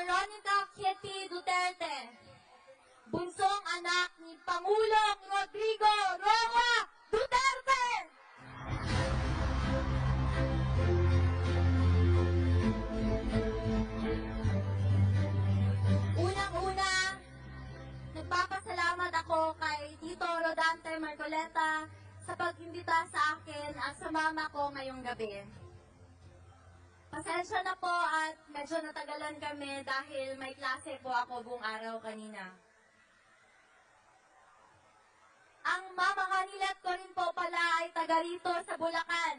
Veronica Kitty Duterte, bunsong anak ni Pangulong Rodrigo Roa Duterte! Unang-una, nagpapasalamat ako kay Tito Rodante Marcoleta sa pag-imbita sa akin at sa mama ko ngayong gabi. Pasensya na po at medyo natagalan kami dahil may klase po ako buong araw kanina. Ang mama kanilat ko rin po pala ay taga rito sa Bulacan.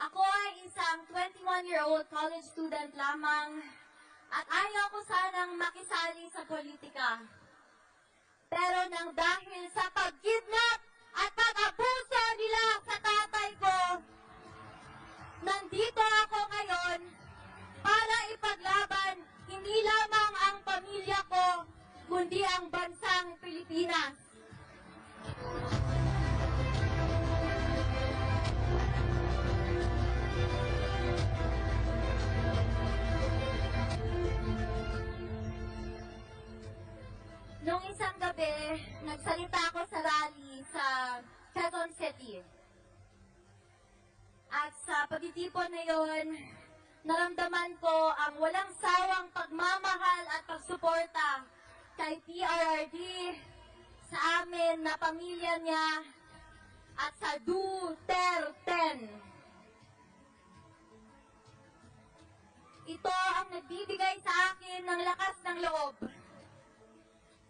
Ako ay isang 21-year-old college student lamang at ayaw ko sanang makisali sa politika. Pero nang dahil sa pagkidnap Noong isang gabi, nagsalita ako sa rally sa Quezon City. At sa pagtitipon na yon, naramdaman ko ang walang sawang pagmamahal at pagsuporta kay PRRD, sa amin na pamilya niya, at sa Duterte. Ito ang nagbibigay sa akin ng lakas ng loob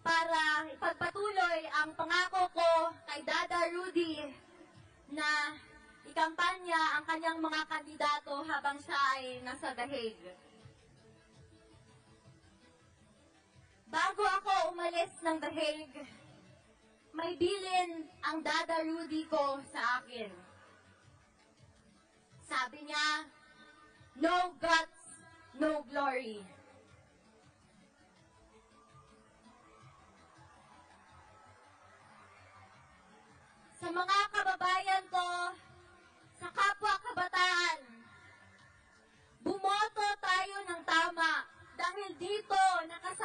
para ipagpatuloy ang pangako ko kay Dada Rudy na ikampanya ang kanyang mga kandidato habang siya ay nasa dahig. Bago ako umalis ng dahig, may bilin ang Dada Rudy ko sa akin. Sabi niya, no guts, no glory.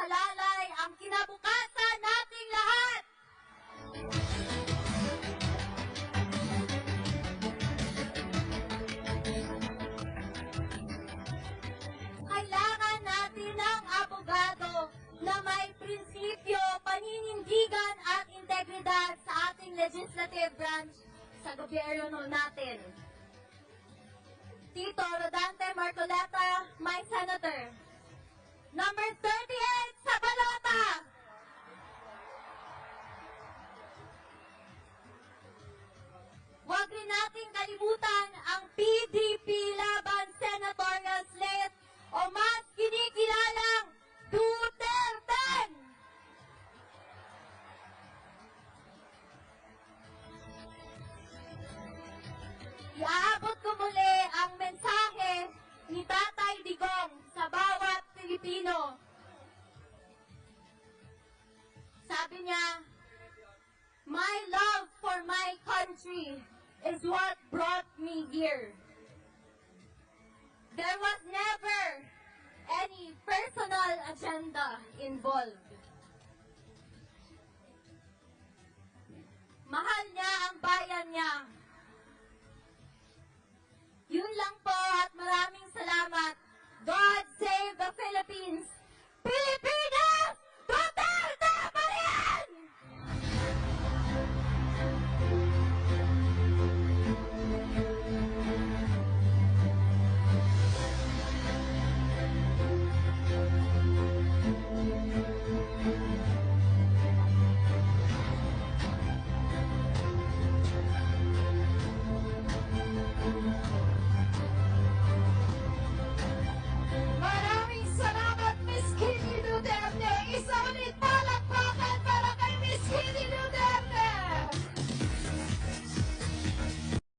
Nakasalalay ang kinabukasan nating lahat. Kailangan natin ng abogado na may prinsipyo, paninindigan at integridad sa ating legislative branch sa gobyerno natin. Tito Rodante Marcoleta, my senator. Number 38 country is what brought me here. There was never any personal agenda involved. Mahal niya ang bayan